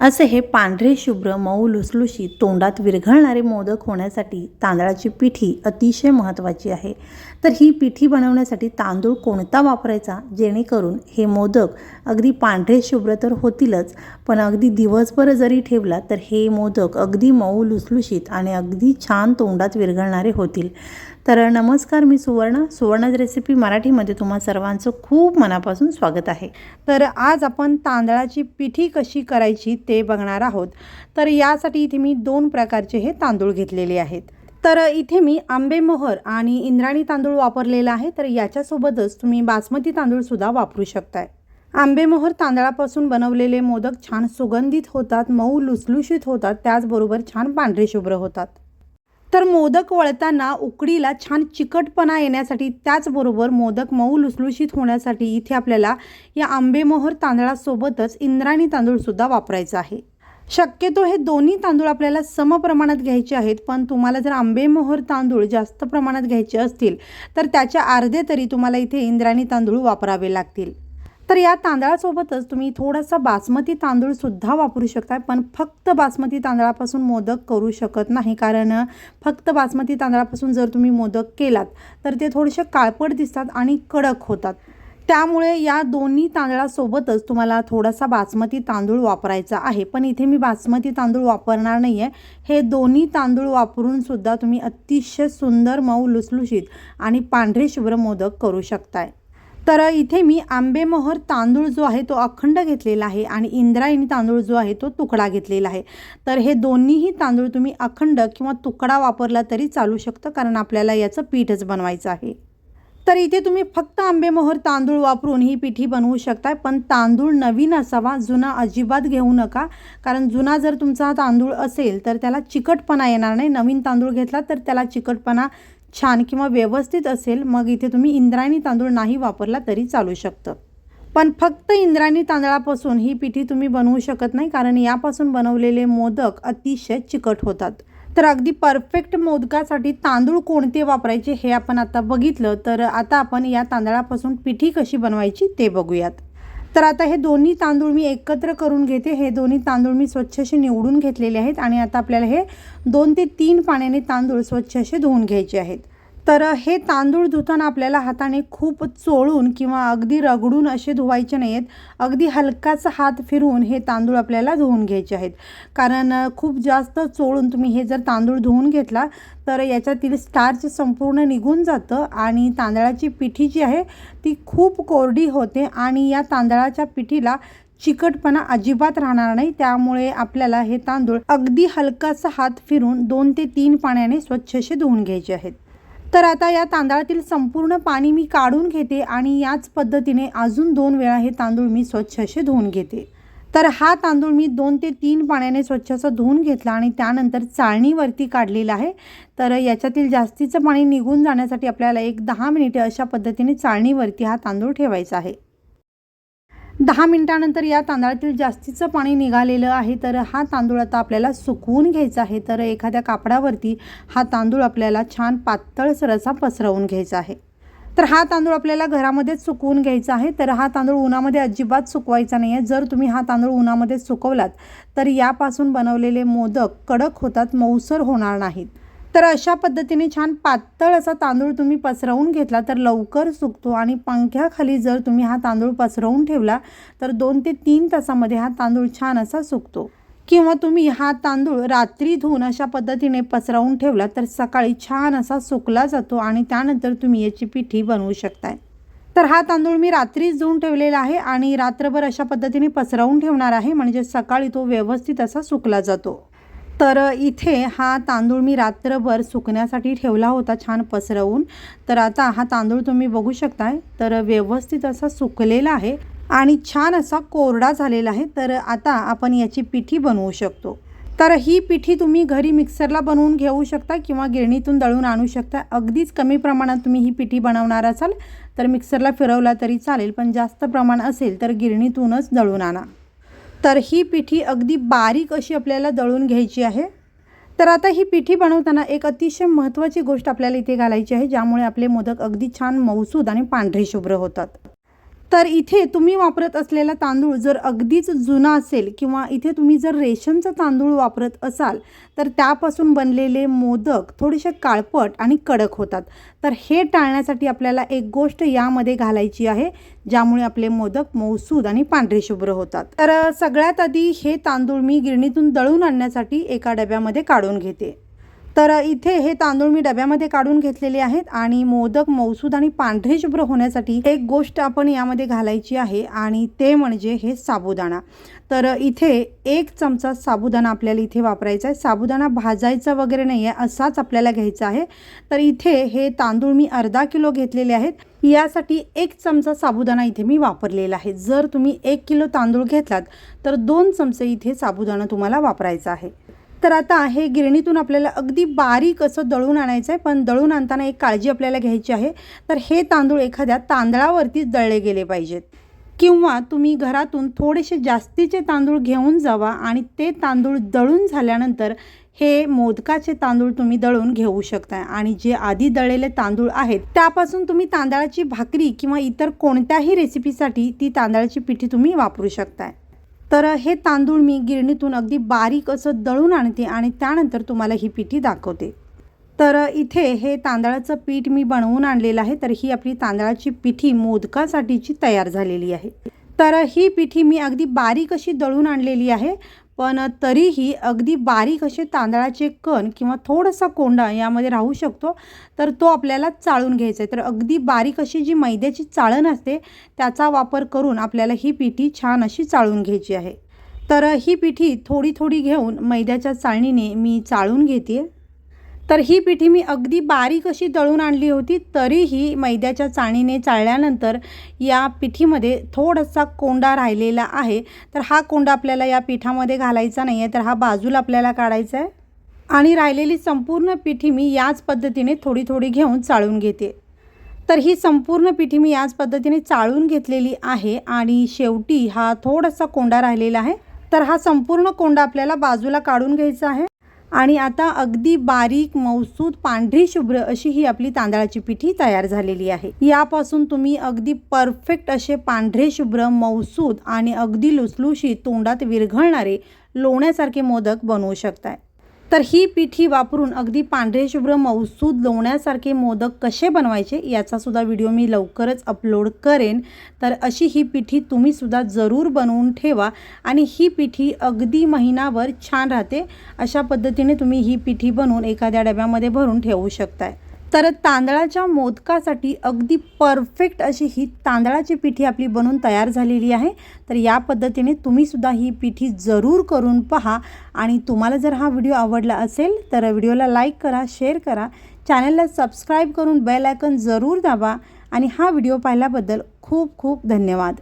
असे हे पांढरे शुभ्र मऊ लुसलुशीत तोंडात विरघळणारे मोदक होण्यासाठी तांदळाची पिठी अतिशय महत्त्वाची आहे. तर ही पिठी बनवण्यासाठी तांदूळ कोणता वापरायचा? जेणेकरून हे मोदक अगदी पांढरे शुभ्र तर होतीलच पण अगदी दिवसभर जरी ठेवला तर हे मोदक अगदी मऊ लुसलुशीत आणि अगदी छान तोंडात विरघळणारे होतील. तर नमस्कार मी सुवर्ण. सुवर्णज रेसिपी मराठीमध्ये तुम्हा सर्वांचं खूप मनापासून स्वागत आहे. तर आज आपण तांदळाची पिठी कशी करायची ते बघणार आहोत. तर यासाठी इथे मी दोन प्रकारचे हे तांदूळ घेतलेले आहेत. तर इथे मी आंबेमोहर आणि इंद्राणी तांदूळ वापरलेला आहे. तर याच्यासोबतच तुम्ही बासमती तांदूळसुद्धा वापरू शकताय. आंबेमोहर तांदळापासून बनवलेले मोदक छान सुगंधित होतात मऊ लुसलुशीत होतात त्याचबरोबर छान पांढरे शुभ्र होतात. तर मोदक वळताना उकडीला छान चिकटपणा येण्यासाठी त्याचबरोबर मोदक मऊ लुसलुशीत होण्यासाठी इथे आपल्याला या आंबेमोहर तांदळासोबतच इंद्राणी तांदूळसुद्धा वापरायचं आहे. शक्यतो हे दोन्ही तांदूळ आपल्याला समप्रमाणात घ्यायचे आहेत पण तुम्हाला जर आंबेमोहर तांदूळ जास्त प्रमाणात घ्यायचे असतील तर त्याच्या अर्धे तरी तुम्हाला इथे इंद्राणी तांदूळ वापरावे लागतील. तर या तांदळासोबतच तुम्ही थोडासा बासमती तांदूळसुद्धा वापरू शकता पण फक्त बासमती तांदळापासून मोदक करू शकत नाही. कारण फक्त बासमती तांदळापासून जर तुम्ही मोदक केलात तर ते थोडेसे काळपट दिसतात आणि कडक होतात. त्यामुळे या दोन्ही तांदळासोबतच तुम्हाला थोडासा बासमती तांदूळ वापरायचा आहे. पण इथे मी बासमती तांदूळ वापरणार नाही आहे हे दोन्ही तांदूळ वापरून सुद्धा तुम्ही अतिशय सुंदर मऊ लुसलुशीत आणि पांढरे शुभ्र मोदक करू शकताय. तर इथे मी आंबेमोहर तांदूळ जो आहे तो अखंड घेतलेला आहे आणि इंद्रायणी तांदूळ जो आहे तो तुकडा घेतलेला आहे. तर हे दोन्हीही तांदूळ तुम्ही अखंड किंवा तुकडा वापरला तरी चालू शकतं कारण आपल्याला याचं पीठच बनवायचं आहे. तर इथे तुम्ही फक्त आंबेमोहर तांदूळ वापरून ही पिठी बनवू शकताय पण तांदूळ नवीन असावा जुना अजिबात घेऊ नका. कारण जुना जर तुमचा तांदूळ असेल तर त्याला चिकटपणा येणार नाही. नवीन तांदूळ घेतला तर त्याला चिकटपणा छान किंवा व्यवस्थित असेल मग इथे तुम्ही इंद्रायणी तांदूळ नाही वापरला तरी चालू शकतं. पण फक्त इंद्रायणी तांदळापासून ही पिठी तुम्ही बनवू शकत नाही कारण यापासून बनवलेले मोदक अतिशय चिकट होतात. तर अगदी परफेक्ट मोदकासाठी तांदूळ कोणते वापरायचे हे आपण आता बघितलं तर आता आपण या तांदळापासून पिठी कशी बनवायची ते बघूयात. तर आता हे दोन्ही तांदूळ मी एकत्र करून घेते. हे दोन्ही तांदूळ मी स्वच्छ असे निवडून घेतलेले आहेत आणि आता आपल्याला हे दोन ते तीन पाण्याने तांदूळ स्वच्छ असे धुवून घ्यायचे आहेत. तर हे तांदूळ धुताना आपल्याला हाताने खूप चोळून किंवा अगदी रगडून असे धुवायचे नाही आहेत अगदी हलकाचा हात फिरवून हे तांदूळ आपल्याला धुवून घ्यायचे आहेत. कारण खूप जास्त चोळून तुम्ही हे जर तांदूळ धुवून घेतला तर याच्यातील स्टार्च संपूर्ण निघून जातं आणि तांदळाची पिठी जी आहे ती खूप कोरडी होते आणि या तांदळाच्या पिठीला चिकटपणा अजिबात राहणार नाही. त्यामुळे आपल्याला हे तांदूळ अगदी हलकासा हात फिरून दोन ते तीन पाण्याने स्वच्छ असे धुवून घ्यायचे आहेत. तर आता या तांदळातील संपूर्ण पाणी मी काढून घेते आणि याच पद्धतीने अजून दोन वेळा हे तांदूळ मी स्वच्छ असे धुवून घेते. तर हा तांदूळ मी दोन ते तीन पाण्याने स्वच्छ असं धुवून घेतला आणि त्यानंतर चाळणीवरती काढलेला आहे. तर याच्यातील जास्तीचं पाणी निघून जाण्यासाठी आपल्याला एक दहा मिनिटे अशा पद्धतीने चाळणीवरती हा तांदूळ ठेवायचा आहे. दहा मिनटानंतर या तांदळातील जास्तीचं पाणी निघालेलं आहे तर हा तांदूळ आता आपल्याला सुकवून घ्यायचा आहे. तर एखाद्या कापडावरती हा तांदूळ आपल्याला छान पातळसर असा पसरवून घ्यायचा आहे. तर हा तांदूळ आपल्याला घरामध्येच सुकवून घ्यायचा आहे. तर हा तांदूळ उन्हामध्ये अजिबात सुकवायचा नाही आहे जर तुम्ही हा तांदूळ उन्हामध्ये सुकवलात तर यापासून बनवलेले मोदक कडक होतात मऊसर होणार नाहीत. तर अशा पद्धतीने छान पातळ असा तांदूळ तुम्ही पसरवून घेतला तर लवकर सुकतो आणि पंख्याखाली जर तुम्ही हा तांदूळ पसरवून ठेवला तर दोन ते तीन तासामध्ये हा तांदूळ छान असा सुकतो. किंवा तुम्ही हा तांदूळ रात्री धुवून अशा पद्धतीने पसरवून ठेवला तर सकाळी छान असा सुकला जातो आणि त्यानंतर तुम्ही याची पिठी बनवू शकताय. तर हा तांदूळ मी रात्रीच धुवून ठेवलेला आहे आणि रात्रभर अशा पद्धतीने पसरवून ठेवणार आहे म्हणजे सकाळी तो व्यवस्थित असा सुकला जातो. तर इथे हा तांदूळ मी रात्रभर सुकण्यासाठी ठेवला होता छान पसरवून. तर आता हा तांदूळ तुम्ही बघू शकताय. तर व्यवस्थित असा सुकलेला आहे आणि छान असा कोरडा झालेला आहे. तर आता आपण याची पिठी बनवू शकतो. तर ही पिठी तुम्ही घरी मिक्सरला बनवून घेऊ शकता किंवा गिरणीतून दळून आणू शकता. अगदीच कमी प्रमाणात तुम्ही ही पिठी बनवणार असाल तर मिक्सरला फिरवला तरी चालेल पण जास्त प्रमाण असेल तर गिरणीतूनच दळून आणा. तर ही पिठी अगदी बारीक अशी आपल्याला दळून घ्यायची आहे. तर आता ही पिठी बनवताना एक अतिशय महत्त्वाची गोष्ट आपल्याला इथे घालायची आहे ज्यामुळे आपले मोदक अगदी छान मऊसूद आणि पांढरे शुभ्र होतात. तर इथे तुम्ही वापरत असलेला तांदूळ जर अगदीच जुना असेल किंवा इथे तुम्ही जर रेशमचा तांदूळ वापरत असाल तर त्यापासून बनलेले मोदक थोडेसे काळपट आणि कडक होतात. तर हे टाळण्यासाठी आपल्याला एक गोष्ट यामध्ये घालायची आहे ज्यामुळे आपले मोदक मौसूद आणि पांढरे शुभ्र होतात. तर सगळ्यात आधी हे तांदूळ मी गिरणीतून दळून आणण्यासाठी एका डब्यामध्ये काढून घेते. तर इथे हे तांदूळ मी डब्यामध्ये काढून घेतलेले आहेत आणि मोदक मौसूद आणि पांढरे शुभ्र होण्यासाठी एक गोष्ट आपण यामध्ये घालायची आहे आणि ते म्हणजे हे साबुदाणा. तर इथे एक चमचा साबुदाणा आपल्याला इथे वापरायचा आहे. साबुदाणा भाजायचा वगैरे नाही आहे असाच आपल्याला घ्यायचा आहे. तर इथे हे तांदूळ मी अर्धा किलो घेतलेले आहेत. यासाठी एक चमचा साबुदाणा इथे मी वापरलेला आहे. जर तुम्ही एक किलो तांदूळ घेतलात तर दोन चमचे इथे साबुदाणा तुम्हाला वापरायचा आहे. तर आता हे गिरणीतून आपल्याला अगदी बारीक असं दळून आणायचं आहे पण दळून आणताना एक काळजी आपल्याला घ्यायची आहे. तर हे तांदूळ एखाद्या तांदळावरतीच दळले गेले पाहिजेत. किंवा तुम्ही घरातून थोडेसे जास्तीचे तांदूळ घेऊन जावा आणि ते तांदूळ दळून झाल्यानंतर हे मोदकाचे तांदूळ तुम्ही दळून घेऊ शकता आणि जे आधी दळलेले तांदूळ आहेत त्यापासून तुम्ही तांदळाची भाकरी किंवा इतर कोणत्याही रेसिपीसाठी ती तांदळाची पिठी तुम्ही वापरू शकताय. तर हे तांदूळ मी गिरणीतून अगदी बारीक असं दळून आणते आणि त्यानंतर तुम्हाला ही पिठी दाखवते. तर इथे हे तांदळाचं पीठ मी बनवून आणलेलं आहे. तर ही आपली तांदळाची पिठी मोदकासाठीची तयार झालेली आहे. तर ही पिठी मी अगदी बारीक अशी दळून आणलेली आहे. पण तरीही अगदी बारीक असे तांदळाचे कण किंवा थोडासा कोंडा यामध्ये राहू शकतो तर तो आपल्याला चाळून घ्यायचा आहे. तर अगदी बारीक अशी जी मैद्याची चाळण असते त्याचा वापर करून आपल्याला ही पिठी छान अशी चाळून घ्यायची आहे. तर ही पिठी थोडी थोडी घेऊन मैद्याच्या चाळणीने मी चाळून घेते तर ही पिठी मी अगदी बारीक अशी दळून आणली होती तरीही मैद्याच्या चाणीने चाळल्यानंतर या पिठीमध्ये थोडासा कोंडा राहिलेला आहे. तर हा कोंडा आपल्याला या पिठामध्ये घालायचा नाही आहे तर हा बाजूला आपल्याला काढायचा आहे आणि राहिलेली संपूर्ण पिठी मी याच पद्धतीने थोडी थोडी घेऊन चाळून घेते. तर ही संपूर्ण पिठी मी याच पद्धतीने चाळून घेतलेली आहे आणि शेवटी हा थोडासा कोंडा राहिलेला आहे. तर हा संपूर्ण कोंडा आपल्याला बाजूला काढून घ्यायचा आहे. आणि आता अगदी बारीक मौसूद पांढरी शुभ्र अशी ही आपली तांदळाची पिठी तयार झालेली आहे. यापासून तुम्ही अगदी परफेक्ट असे पांढरे शुभ्र मौसूद आणि अगदी लुसलुशीत तोंडात विरघळणारे लोण्यासारखे मोदक बनवू शकताय. तर ही पिठी वापरून अगदी पांढरे शुभ्र मौसूद लोण्यासारखे मोदक कसे बनवायचे याचासुद्धा व्हिडिओ मी लवकरच अपलोड करेन. तर अशी ही पिठी तुम्हीसुद्धा जरूर बनवून ठेवा आणि ही पिठी अगदी महिनाभर छान राहते. अशा पद्धतीने तुम्ही ही पिठी बनवून एखाद्या डब्यामध्ये भरून ठेवू शकताय. तर तांदळाच्या मोदकासाठी अगदी परफेक्ट अशी ही तांदळाची पिठी आपली बनवून तयार झालेली आहे. तर या पद्धतीने तुम्ही सुद्धा ही पिठी जरूर करून पहा. आणि तुम्हाला जर हा व्हिडिओ आवडला असेल तर व्हिडिओला लाईक करा शेअर करा. चॅनलला सबस्क्राईब करून बेल आयकन जरूर दाबा. आणि हा व्हिडिओ पाहिल्याबद्दल खूप खूप धन्यवाद.